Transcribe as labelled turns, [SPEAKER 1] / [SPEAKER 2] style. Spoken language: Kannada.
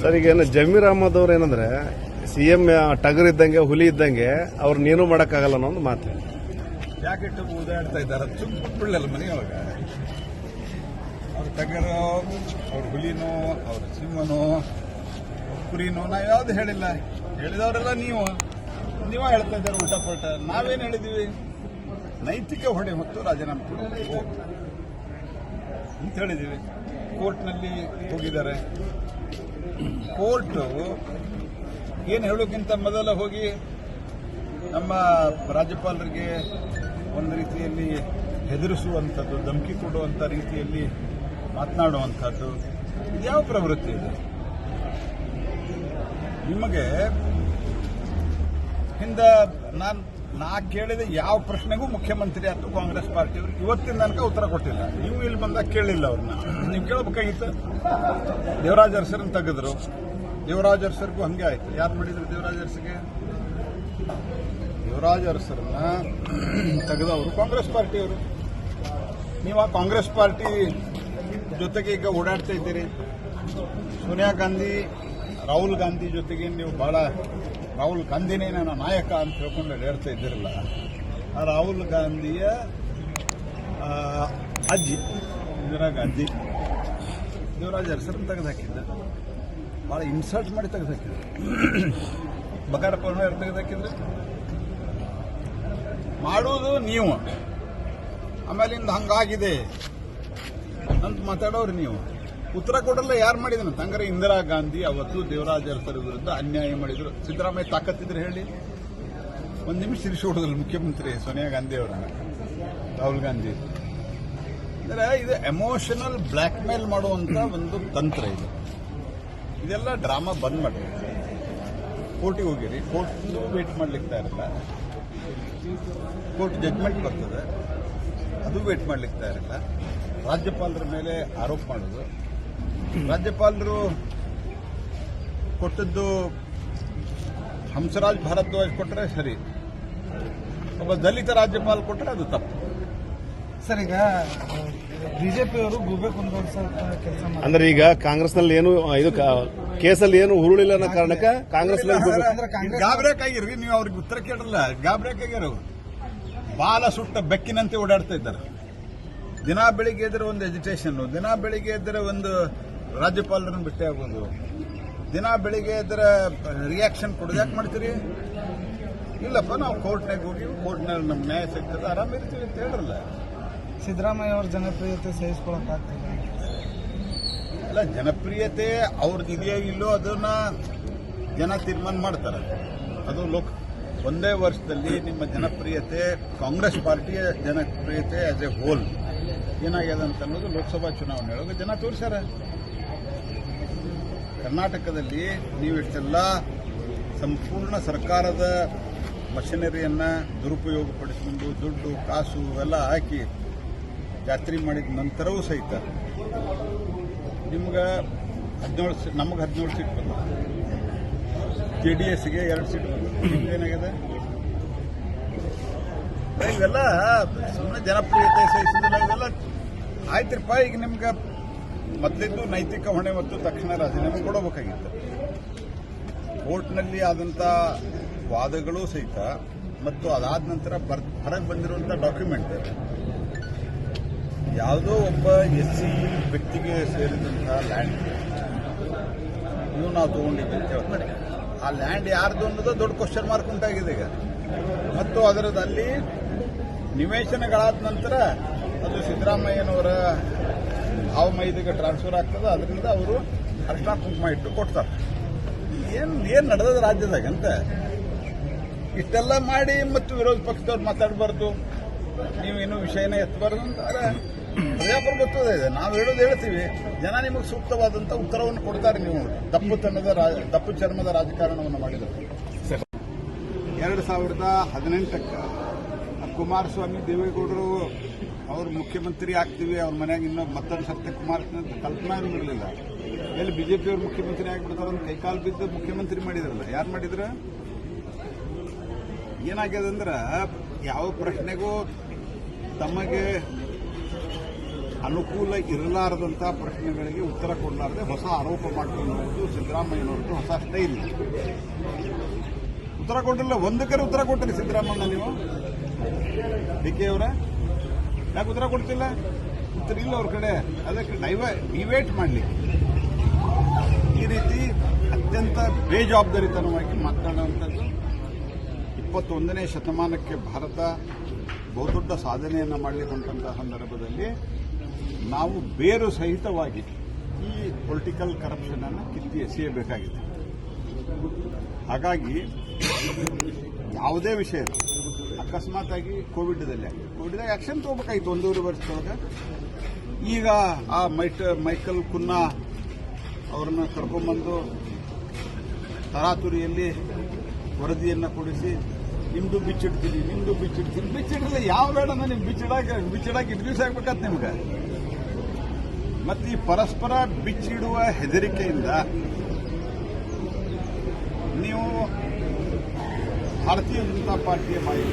[SPEAKER 1] ಸರ್, ಈಗ ಏನು ಜಮೀರ್ ಅಹಮದ್ ಅವ್ರು ಏನಂದ್ರೆ ಸಿ ಎಂ ಟಗರ್ ಇದ್ದಂಗೆ, ಹುಲಿ ಇದ್ದಂಗೆ, ಅವ್ರು ನೀನು ಮಾಡಕ್ಕಾಗಲ್ಲ ಅನ್ನೋ ಒಂದು ಮಾತು.
[SPEAKER 2] ಯಾಕಿಟ್ಟು ಓದಾಡ್ತಾ ಇದ್ದಾರೆ. ಸುಮ್ಮನೆ ಮನೆಯೊಳಗ ಅವ್ರ ಟಗರು, ಅವ್ರ ಹುಲಿನೋ, ಅವ್ರ ಸಿಂಹನೋ ಕುರಿನೋ, ನಾ ಯಾವ್ದು ಹೇಳಿಲ್ಲ. ಹೇಳಿದವರೆಲ್ಲ ನೀವು. ನೀವ ಹೇಳ್ತಾ ಇದ್ದಾರೆ ಉಲ್ಟಾ ಪಲ್ಟ. ನಾವೇನು ಹೇಳಿದೀವಿ? ನೈತಿಕ ಹೊಡೆ ಹೊತ್ತು ರಾಜೀನಾಮೆ ಅಂತ ಹೇಳಿದೀವಿ. ಕೋರ್ಟ್ನಲ್ಲಿ ಹೋಗಿದ್ದಾರೆ. ಕೋರ್ಟು ಏನು ಹೇಳೋಕ್ಕಿಂತ ಮೊದಲ ಹೋಗಿ ನಮ್ಮ ರಾಜ್ಯಪಾಲರಿಗೆ ಒಂದು ರೀತಿಯಲ್ಲಿ ಹೆದರಿಸುವಂಥದ್ದು, ಧಮಕಿ ಕೊಡುವಂಥ ರೀತಿಯಲ್ಲಿ ಮಾತನಾಡುವಂಥದ್ದು ಇದ್ಯಾವ ಪ್ರವೃತ್ತಿ ಇದೆ? ನಿಮಗೆ ಹಿಂದೆ ನಾನು ನಾ ಕೇಳಿದ ಯಾವ ಪ್ರಶ್ನೆಗೂ ಮುಖ್ಯಮಂತ್ರಿ ಆಯ್ತು ಕಾಂಗ್ರೆಸ್ ಪಾರ್ಟಿಯವರು ಇವತ್ತಿನ ತನಕ ಉತ್ತರ ಕೊಟ್ಟಿಲ್ಲ. ನೀವು ಇಲ್ಲಿ ಬಂದಾಗ ಕೇಳಿಲ್ಲ ಅವ್ರನ್ನ. ನೀವು ಕೇಳಬೇಕಾಗಿತ್ತು? ದೇವರಾಜ್ ಅರಸರನ್ನ ತೆಗೆದ್ರು. ದೇವರಾಜ್ ಅರಸರಿಗೂ ಹಂಗೆ ಆಯ್ತು. ಯಾರು ಮಾಡಿದ್ರು ದೇವರಾಜ್ ಅರಸಿಗೆ ದೇವರಾಜ್ ಅರಸರನ್ನ ತೆಗೆದವರು ಕಾಂಗ್ರೆಸ್ ಪಾರ್ಟಿಯವರು. ನೀವು ಆ ಕಾಂಗ್ರೆಸ್ ಪಾರ್ಟಿ ಜೊತೆಗೆ ಈಗ ಓಡಾಡ್ತಾ ಇದ್ದೀರಿ. ಸೋನಿಯಾ ಗಾಂಧಿ ರಾಹುಲ್ ಗಾಂಧಿ ಜೊತೆಗೆ ನೀವು ಬಹಳ ರಾಹುಲ್ ಗಾಂಧಿನೇ ನನ್ನ ನಾಯಕ ಅಂತ ಹೇಳ್ಕೊಂಡು ಹೇಳ್ತಾ ಇದ್ದಿರಲ್ಲ, ಆ ರಾಹುಲ್ ಗಾಂಧಿಯ ಅಜ್ಜಿ, ಇಂದಿರಾ ಗಾಂಧಿ. ದೇವರಾಜ್ ಹೆಸರನ್ನು ತೆಗೆದಾಕಿದ್ದ. ಭಾಳ ಇನ್ಸಲ್ಟ್ ಮಾಡಿ ತೆಗೆದುಹಾಕಿದ್ರು ಬಗಾರಪ್ಪ ಯಾರು ಮಾಡೋದು ನೀವು. ಆಮೇಲಿಂದ ಹಂಗಾಗಿದೆ ಅಂತ ಮಾತಾಡೋರು ನೀವು. ಉತ್ತರ ಕೊಡಲ್ಲ, ಯಾರು ಮಾಡಿದ್ರು ತಂಗರೆ ಇಂದಿರಾ ಗಾಂಧಿ ಅವತ್ತು ದೇವರಾಜ ಅರಸರ ವಿರುದ್ಧ ಅನ್ಯಾಯ ಮಾಡಿದ್ರು. ಸಿದ್ದರಾಮಯ್ಯ ತಾಕತ್ತಿದ್ರೆ ಹೇಳಿ. ಒಂದು ನಿಮಿಷ ತಿರುಗಿ ಹೊಡೆದ್ರು ಮುಖ್ಯಮಂತ್ರಿ ಸೋನಿಯಾ ಗಾಂಧಿ ಅವರ. ರಾಹುಲ್ ಗಾಂಧಿ. ಅಂದರೆ ಇದು ಎಮೋಷನಲ್ ಬ್ಲ್ಯಾಕ್ ಮೇಲ್ ಮಾಡುವಂತ ಒಂದು ತಂತ್ರ ಇದು. ಇದೆಲ್ಲ ಡ್ರಾಮಾ ಬಂದ್ ಮಾಡಿ. ಕೋರ್ಟಿಗೆ ಹೋಗಿರಿ, ಕೋರ್ಟ್ ವೇಟ್ ಮಾಡ್ಲಿಕ್ಕೆ ಇರಲ್ಲ. ಕೋರ್ಟ್ ಜಡ್ಜ್ಮೆಂಟ್ ಬರ್ತದೆ. ಅದು ವೇಟ್ ಮಾಡ್ಲಿಕ್ಕೆ ಇರಲ್ಲ. ರಾಜ್ಯಪಾಲರ ಮೇಲೆ ಆರೋಪ ಮಾಡೋದು. ರಾಜ್ಯಪಾಲರು ಕೊಟ್ಟದ್ದು ಹಂಸರಾಜ್ ಭಾರದ್ವಾಜ್ ಕೊಟ್ಟರೆ ಸರಿ. ಒಬ್ಬ ದಲಿತ ರಾಜ್ಯಪಾಲ ಕೊಟ್ಟರೆ ಅದು ತಪ್ಪು.
[SPEAKER 3] ಸರ್ ಈಗ ಬಿಜೆಪಿಯವರು ಗೂಬೆ ಕೆಲಸ
[SPEAKER 1] ಅಂದ್ರೆ ಈಗ ಕಾಂಗ್ರೆಸ್ನಲ್ಲಿ ಏನು ಇದು ಕಾ- ಕೇಸಲ್ಲಿ ಏನು ಹುರುಳಿಲ್ಲ ಅನ್ನೋ ಕಾರಣಕ್ಕೆ ಕಾಂಗ್ರೆಸ್
[SPEAKER 2] ಗಾಬರಿಯಾಗಿರ್ರಿ ನೀವು ಅವ್ರಿಗೆ ಉತ್ತರ ಕೇಳಲ್ಲ ಗಾಬರಿಯಾಗಿರೋ ಅವ್ರು ಬಾಲ ಸುಟ್ಟ ಬೆಕ್ಕಿನಂತೆ ಓಡಾಡ್ತಾ ಇದ್ದಾರೆ. ದಿನ ಬೆಳಿಗ್ಗೆ ಎದ್ರೆ ಒಂದು ಎಜುಟೇಷನ್ ದಿನ ಬೆಳಿಗ್ಗೆ ಎದ್ರೆ ಒಂದು ರಾಜ್ಯಪಾಲರನ್ನು ಭೇಟಿ ಆಗೋದು ದಿನ ಬೆಳಿಗ್ಗೆ ಇದರ ರಿಯಾಕ್ಷನ್ ಕೊಡೋದು ಯಾಕೆ ಮಾಡ್ತೀರಿ? ಇಲ್ಲಪ್ಪ ನಾವು ಕೋರ್ಟ್ನಾಗ ಹೋಗಿ ಕೋರ್ಟ್ನಲ್ಲಿ ನಮ್ಮ ನ್ಯಾಯ ಸಿಗ್ತದೆ ಆರಾಮಿರ್ತೀವಿ ಅಂತ ಹೇಳಿರಲ್ಲ.
[SPEAKER 3] ಸಿದ್ದರಾಮಯ್ಯ ಅವ್ರ ಜನಪ್ರಿಯತೆ ಸಹಿಸ್ಕೊಳಕ್ ಆಗ್ತಿಲ್ಲ.
[SPEAKER 2] ಅಲ್ಲ ಜನಪ್ರಿಯತೆ ಅವ್ರದ್ದು ಇದೆಯೋ ಇಲ್ಲೋ ಅದನ್ನ ಜನ ತೀರ್ಮಾನ ಮಾಡ್ತಾರೆ. ಅದು ಲೋಕ ಒಂದೇ ವರ್ಷದಲ್ಲಿ ನಿಮ್ಮ ಜನಪ್ರಿಯತೆ ಕಾಂಗ್ರೆಸ್ ಪಾರ್ಟಿಯ ಜನಪ್ರಿಯತೆ ಆಸ್ ಎ ಹೋಲ್ ಏನಾಗ್ಯದ ಅಂತ ಅನ್ನೋದು ಲೋಕಸಭಾ ಚುನಾವಣೆ ಒಳಗೆ ಜನ ತೋರಿಸ್ಯಾರ. ಕರ್ನಾಟಕದಲ್ಲಿ ನೀವು ಇಷ್ಟೆಲ್ಲ ಸಂಪೂರ್ಣ ಸರ್ಕಾರದ ಮಷಿನರಿಯನ್ನ ದುರುಪಯೋಗಪಡಿಸಿಕೊಂಡು ದುಡ್ಡು, ಕಾಸು ಎಲ್ಲ ಹಾಕಿ ಜಾತ್ರೆ ಮಾಡಿದ ನಂತರವೂ ಸಹಿತ ನಿಮ್ಗೆ ಹದಿನೇಳು ಸೀಟ್ ನಮಗೆ ಹದಿನೇಳು ಸೀಟ್ ಬಂದ ಜೆ ಡಿ ಎಸ್ಗೆ ಎರಡು ಸೀಟ್ ಬಂದ ಏನಾಗಿದೆ? ಇವೆಲ್ಲ ಸುಮ್ಮನೆ ಜನಪ್ರಿಯತೆ ಸಹಿಸಿದಿಲ್ಲ ಇವೆಲ್ಲ ಆಯ್ತಪ್ಪ ಈಗ ನಿಮ್ಗೆ ಮೊದಲಿದ್ದು ನೈತಿಕ ಹೊಣೆ ಮತ್ತು ತಕ್ಷಣ ರಾಜೀನಾಮೆ ಕೊಡಬೇಕಾಗಿತ್ತು. ಕೋರ್ಟ್ನಲ್ಲಿ ಆದಂಥ ವಾದಗಳು ಸಹಿತ ಮತ್ತು ಅದಾದ ನಂತರ ಹೊರಗೆ ಬಂದಿರುವಂಥ ಡಾಕ್ಯುಮೆಂಟ್ ಯಾವುದೋ ಒಬ್ಬ ಎಸ್ ಸಿ ವ್ಯಕ್ತಿಗೆ ಸೇರಿದಂಥ ಲ್ಯಾಂಡ್ ನೀವು ನಾವು ಅಂತ ಹೇಳ್ತಾರೆ ಆ ಲ್ಯಾಂಡ್ ಯಾರ್ದು ಅನ್ನೋದು ದೊಡ್ಡ ಕ್ವಶನ್ ಮಾರ್ಕ್ ಉಂಟಾಗಿದೆ ಈಗ. ಮತ್ತು ಅದರದಲ್ಲಿ ನಿವೇಶನಗಳಾದ ನಂತರ ಅದು ಸಿದ್ದರಾಮಯ್ಯನವರ ಭಾವಮೈದಿಗೆ ಟ್ರಾನ್ಸ್ಫರ್ ಆಗ್ತದೆ ಅದರಿಂದ ಅವರು ಅರ್ಶನ ಕುಂಕುಮ ಇಟ್ಟು ಕೊಡ್ತಾರೆ. ಏನು ಏನು ನಡೆದದ ರಾಜ್ಯದಾಗ ಅಂತ ಇಷ್ಟೆಲ್ಲ ಮಾಡಿ ಮತ್ತು ವಿರೋಧ ಪಕ್ಷದವ್ರು ಮಾತಾಡಬಾರ್ದು. ನೀವೇನು ವಿಷಯನ ಎತ್ತಬಾರ್ದು ಅಂತಾರೆ. ಪ್ರಜಾಪ್ರಭುತ್ವದ ಇದೆ. ನಾವು ಹೇಳೋದು ಹೇಳ್ತೀವಿ, ಜನ ನಿಮಗೆ ಸೂಕ್ತವಾದಂಥ ಉತ್ತರವನ್ನು ಕೊಡ್ತಾರೆ ನೀವು. ದಪ್ಪು ತನ್ನದ ತಪ್ಪು ಚರ್ಮದ ರಾಜಕಾರಣವನ್ನು ಮಾಡಿದರು ಎರಡು ಸಾವಿರದ ಹದಿನೆಂಟಕ್ಕೆ ಕುಮಾರಸ್ವಾಮಿ ದೇವೇಗೌಡರು ಅವರು ಮುಖ್ಯಮಂತ್ರಿ ಆಗ್ತೀವಿ, ಅವ್ರ ಮನೆಯಾಗ ಇನ್ನೂ ಮತ್ತೊಂದು ಸತ್ಯ ಕುಮಾರಸ್ವಾಮಿ ಅಂತ ಕಲ್ಪನಾ ಇರಲಿಲ್ಲ. ಎಲ್ಲಿ ಬಿಜೆಪಿ ಅವರು ಮುಖ್ಯಮಂತ್ರಿ ಆಗಿಬಿಡ್ತಾರ ಕೈಕಾಲು ಬಿದ್ದು ಮುಖ್ಯಮಂತ್ರಿ ಮಾಡಿದ್ರಲ್ಲ, ಯಾರು ಮಾಡಿದ್ರ? ಏನಾಗ್ಯದಂದ್ರೆ, ಯಾವ ಪ್ರಶ್ನೆಗೂ ತಮಗೆ ಅನುಕೂಲ ಇರಲಾರದಂತಹ ಪ್ರಶ್ನೆಗಳಿಗೆ ಉತ್ತರ ಕೊಡಲಾರದೆ ಹೊಸ ಆರೋಪ ಮಾಡ್ಕೊಂಡು ಹೋಗೋದು ಸಿದ್ದರಾಮಯ್ಯನವ್ರದ್ದು ಹೊಸ ಸ್ಟೈಲ್ ಉತ್ತರ ಕೊಟ್ಟಿಲ್ಲ ಒಂದಕ್ಕರೆ ಉತ್ತರ ಕೊಟ್ಟಿರಿ ಸಿದ್ದರಾಮಯ್ಯ ನೀವು. ಡಿ ಅವರ? ಯಾಕೆ ಉತ್ತರ ಕೊಡ್ತಿಲ್ಲ? ಉತ್ತರ ಇಲ್ಲ ಅವ್ರ ಕಡೆ. ಅದಕ್ಕೆ ಡೈವ ಡಿವೇಟ್ ಮಾಡಲಿ. ಈ ರೀತಿ ಅತ್ಯಂತ ಬೇಜವಾಬ್ದಾರಿತನವಾಗಿ ಮಾತನಾಡುವಂಥದ್ದು ಇಪ್ಪತ್ತೊಂದನೇ ಶತಮಾನಕ್ಕೆ ಭಾರತ ಬಹುದೊಡ್ಡ ಸಾಧನೆಯನ್ನು ಮಾಡಲಿಕ್ಕೆ ಸಂದರ್ಭದಲ್ಲಿ ನಾವು ಬೇರು ಸಹಿತವಾಗಿ ಈ ಪೊಲಿಟಿಕಲ್ ಕರಪ್ಷನ್ ಅನ್ನು ಕಿತ್ತಿ ಎಸೆಯಬೇಕಾಗಿದೆ. ಹಾಗಾಗಿ ಯಾವುದೇ ವಿಷಯ ಅಕಸ್ಮಾತ್ ಆಗಿ ಕೋವಿಡ್ದಲ್ಲಿ ಕೋವಿಡ್ ಆಕ್ಷನ್ ತಗೋಬೇಕಾಗಿತ್ತು ಒಂದೂವರೆ ವರ್ಷದೊಳಗೆ ಈಗ ಆ ಮೈಟ್ ಮೈಕಲ್ ಕುನ್ನಾ ಅವರನ್ನು ಕರ್ಕೊಂಬಂದು ತರಾತುರಿಯಲ್ಲಿ ವರದಿಯನ್ನು ಕೊಡಿಸಿ, ನಿಮ್ದು ಬಿಚ್ಚಿಡ್ತೀನಿ ನಿಮ್ದು ಬಿಚ್ಚಿಡ್ತೀನಿ. ಬಿಚ್ಚಿಡಲ್ಲ ಯಾವ ಬೇಡ ನಿಮ್ಗೆ ಬಿಚ್ಚಿಡಾಕ ಬಿಚ್ಚಿಡಾಕ ಇಂಟ್ರೂಸ್ ಆಗ್ಬೇಕಂತ ನಿಮ್ಗೆ. ಮತ್ತೆ ಈ ಪರಸ್ಪರ ಬಿಚ್ಚಿಡುವ ಹೆದರಿಕೆಯಿಂದ ನೀವು ಭಾರತೀಯ ಜನತಾ ಪಾರ್ಟಿಯ ಮಾಹಿತಿ